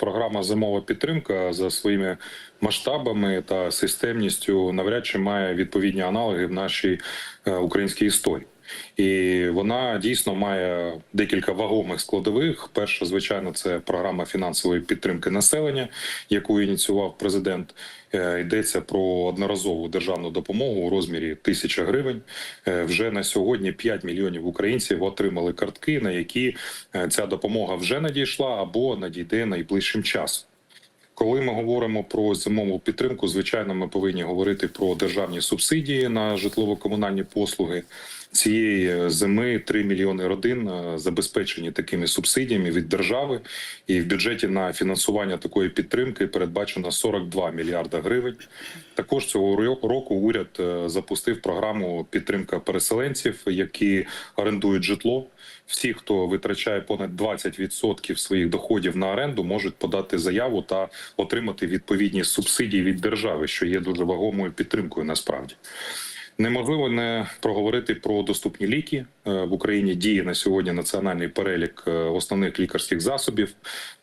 програма зимова підтримка за своїми масштабами та системністю навряд чи має відповідні аналоги в нашій е, українській історії. І вона дійсно має декілька вагомих складових. Перша, звичайно, це програма фінансової підтримки населення, яку ініціював президент. Е, Йдеться про одноразову державну допомогу у розмірі тисяча гривень. Е, Вже на сьогодні 5 мільйонів українців отримали картки, на які е, ця допомога вже надійшла або надійде найближчим часом. Коли ми говоримо про зимову підтримку, звичайно, ми повинні говорити про державні субсидії на житлово-комунальні послуги. Цієї зими 3 мільйони родин е, забезпечені такими субсидіями від держави, і в бюджеті на фінансування такої підтримки передбачено 42 мільярда гривень. Також цього року уряд е, запустив програму підтримка переселенців, які орендують житло. Всі, хто витрачає понад 20% своїх доходів на оренду, можуть подати заяву та отримати відповідні субсидії від держави, що є дуже вагомою підтримкою насправді. Неможливо не проговорити про доступні ліки Е, в Україні. Діє на сьогодні національний перелік е, основних лікарських засобів.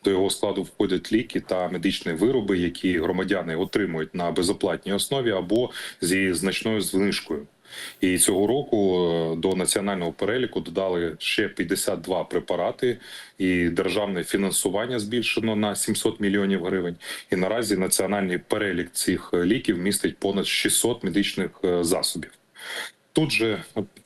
До його складу входять ліки та медичні вироби, які громадяни отримують на безоплатній основі або зі значною знижкою. І цього року е, до національного переліку додали ще 52 препарати, і державне фінансування збільшено на 700 мільйонів гривень. І наразі національний перелік цих е, ліків містить понад 600 медичних е, засобів. Тут же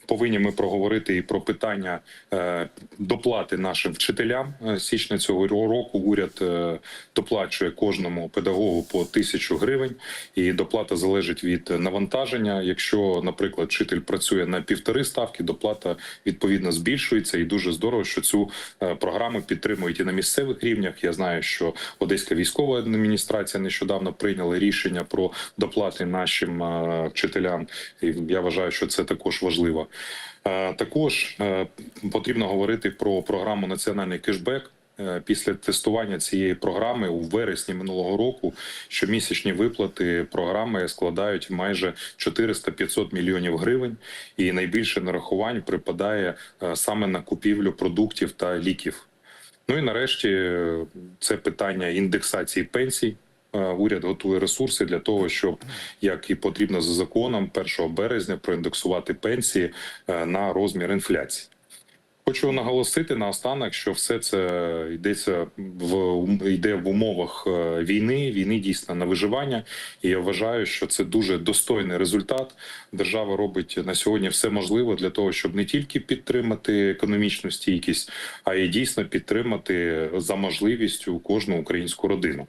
повинні ми проговорити і про питання е, доплати нашим вчителям. Е, Січня цього року уряд е, доплачує кожному педагогу по тисячу гривень, і доплата залежить від навантаження. Якщо, наприклад, вчитель працює на півтори ставки, доплата відповідно збільшується, і дуже здорово, що цю програму підтримують і на місцевих рівнях. Я знаю, що Одеська військова адміністрація нещодавно прийняла рішення про доплати нашим вчителям. І я вважаю, що це також важливо. Е, Також е, потрібно говорити про програму Національний кешбек. Е, Після тестування цієї програми у вересні минулого року щомісячні виплати програми складають майже 400-500 мільйонів гривень, і найбільше нарахувань припадає саме на купівлю продуктів та ліків. Ну і нарешті це питання індексації пенсій. Е, Уряд готує ресурси для того, щоб як і потрібно за законом, 1 березня проіндексувати пенсії е, на розмір інфляції. Хочу наголосити наостанок, що все це йдеться в йде в умовах е, війни. Війни дійсно на виживання, і я вважаю, що це дуже достойний результат. Держава робить на сьогодні все можливе для того, щоб не тільки підтримати економічну стійкість, а й дійсно підтримати за можливістю кожну українську родину.